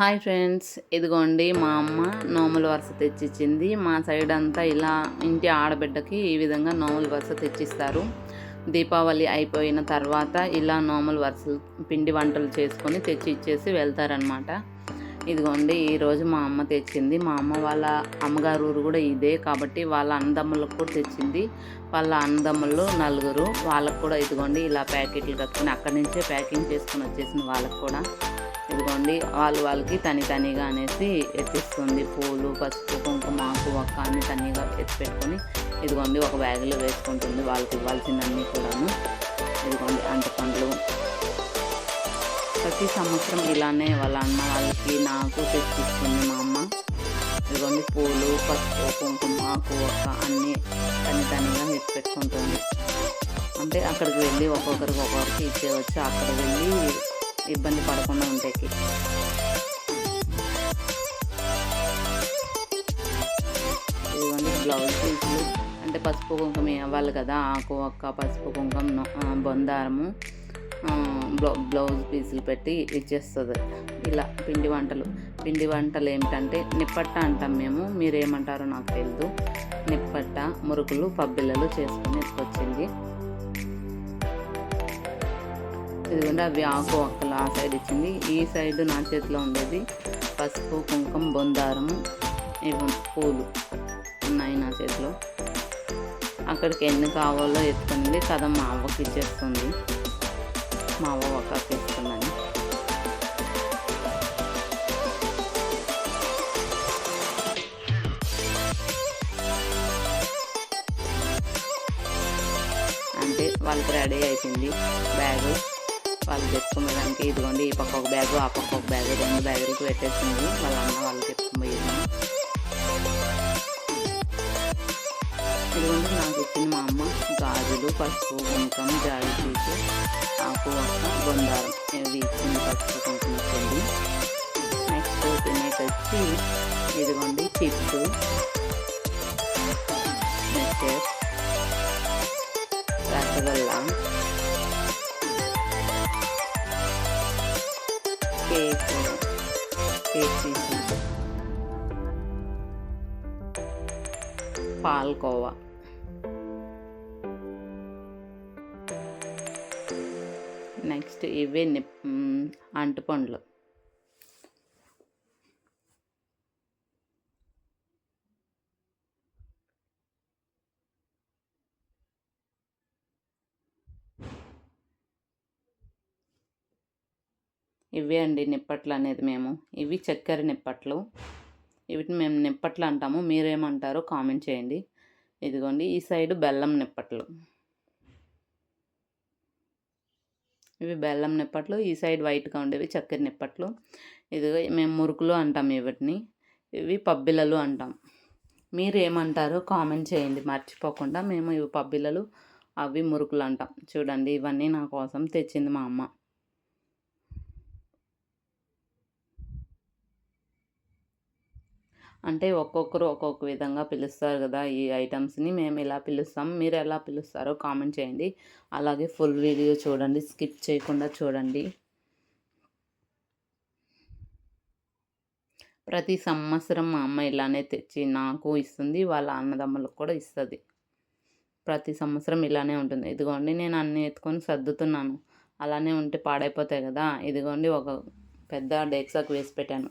Hi friends ఇదిగోండి మా అమ్మ నోముల వరుస తెచ్చిచ్చింది. మా సైడ్ అంతా ఇలా ఇంటి ఆడబిడ్డకి ఈ విధంగా నోముల వరుస తెచ్చిస్తారు. దీపావళి అయిపోయిన తర్వాత ఇలా నోముల వరుసలు పిండి వంటలు చేసుకొని తెచ్చి ఇచ్చేసి వెళ్తారనమాట ఇదిగోండి ఈరోజు మా అమ్మ తెచ్చింది. మా అమ్మ వాళ్ళ అమ్మగారు ఊరు కూడా ఇదే కాబట్టి వాళ్ళ అన్నదమ్ములకు కూడా తెచ్చింది. వాళ్ళ అన్నదమ్ములు నలుగురు వాళ్ళకు కూడా ఇదిగోండి ఇలా ప్యాకెట్లు కట్టుకుని అక్కడి నుంచే ప్యాకింగ్ చేసుకుని వచ్చేసింది వాళ్ళకు కూడా. ఇదిగోండి వాళ్ళు వాళ్ళకి తని తనిగా అనేసి ఎత్తిస్తుంది. పూలు పసుపు కుంకుమ ఆకు ఒక్క అన్ని తనిగా ఎత్తి పెట్టుకొని ఇదిగోండి ఒక బ్యాగులో వేసుకుంటుంది. వాళ్ళకి ఇవ్వాల్సినవన్నీ కూడాను. ఇదిగోండి అంట పండ్లు. ప్రతి సంవత్సరం ఇలానే వాళ్ళ అన్న వాళ్ళకి నాకు తెచ్చిస్తుంది మా అమ్మ. ఇదిగోండి పూలు పసుపు కుంకుమ ఆకు ఒక్క అన్నీ తని తనిగా ఎత్తి పెట్టుకుంటుంది. అంటే అక్కడికి వెళ్ళి ఒక్కొక్కరికి ఒక్కొక్కరికి ఇచ్చేవచ్చు అక్కడ వెళ్ళి ఇబ్బంది పడకుండా ఉండేకి ఇదిగోండి బ్లౌజ్ పీసులు అంటే పసుపు కుంకుమ ఇవ్వాలి కదా ఆకు ఒక్క పసుపు కుంకుమ బొందారము బ్లౌజ్ పీసులు పెట్టి ఇచ్చేస్తుంది. ఇలా పిండి వంటలు. పిండి వంటలు ఏమిటంటే నిప్పట్ట అంటాం మేము. మీరేమంటారో నాకు తెలియదు నిప్పట్ట మురుకులు పబ్బిళ్ళలు చేసుకొని ఎత్తుకొచ్చింది ఇదిగోండి అవి ఆకు ఒక్కలు ఆ సైడ్ ఇచ్చింది. ఈ సైడ్ నా చేతిలో ఉండేది పసుపు కుంకుమ బొందారము ఇవి పూలు ఉన్నాయి నా చేతిలో. అక్కడికి ఎన్ని కావాలో ఎత్తుకుంది కథ మా అవ్వకి ఇచ్చేస్తుంది. మా అవ్వ ఒక్కకి ఇస్తుందని అంటే వాళ్ళకి రెడీ అయిపోయింది బ్యాగు. వాళ్ళు తెచ్చుకోవడానికి ఇదిగోండి ఈ పక్క ఒక బ్యాగ్ ఆ పక్క ఒక బ్యాగ్ రెండు బ్యాగులకు పెట్టేసింది. వాళ్ళ అన్న వాళ్ళు తెచ్చుకుపోయింది ఇదిగోండి నాకు ఇచ్చింది మా అమ్మ గాజులు పసుపు కుంకం జాడి పీసు ఆకు ఒక్క బొందారం ఇవి ఇచ్చింది పసుపు కుంకం ఇచ్చింది నెక్స్ట్ తినేకి వచ్చి ఇదిగోండి chips next rasgulla cake cake piece palkova next ఇవే అంటుపండ్లు ఇవే అండి నిప్పట్లు అనేది మేము. ఇవి చక్కెర నిప్పట్లు. వీటిని మేము నిప్పట్లు అంటాము. మీరేమంటారో కామెంట్ చేయండి. ఇదిగోండి ఈ సైడ్ బెల్లం నిప్పట్లు. ఇవి బెల్లం నిప్పట్లు ఈ సైడ్ వైట్గా ఉండేవి చక్కెర నిప్పట్లు. ఇదిగో మేము మురుకులు అంటాం వీటిని ఇవి పబ్బిలలు అంటాం. మీరు ఏమంటారో కామెంట్ చేయండి. మర్చిపోకుండా మేము ఇవి పబ్బిలలు అవి మురుకులు అంటాం. చూడండి ఇవన్నీ నా కోసం తెచ్చింది మా అమ్మ. అంటే ఒక్కొక్కరు ఒక్కొక్క విధంగా పిలుస్తారు కదా ఈ ఐటమ్స్ని మేము ఇలా పిలుస్తాం మీరు ఎలా పిలుస్తారో కామెంట్ చేయండి. అలాగే ఫుల్ వీడియో చూడండి స్కిప్ చేయకుండా చూడండి. ప్రతి సంవత్సరం మా అమ్మ ఇలానే తెచ్చి నాకు ఇస్తుంది వాళ్ళ అన్నదమ్ములకు కూడా ఇస్తుంది. ప్రతి సంవత్సరం ఇలానే ఉంటుంది. ఇదిగోండి నేను అన్నీ ఎత్తుకొని సర్దుతున్నాను. అలానే ఉంటే పాడైపోతాయి కదా. ఇదిగోండి ఒక పెద్ద డెక్సాకు వేసి పెట్టాను.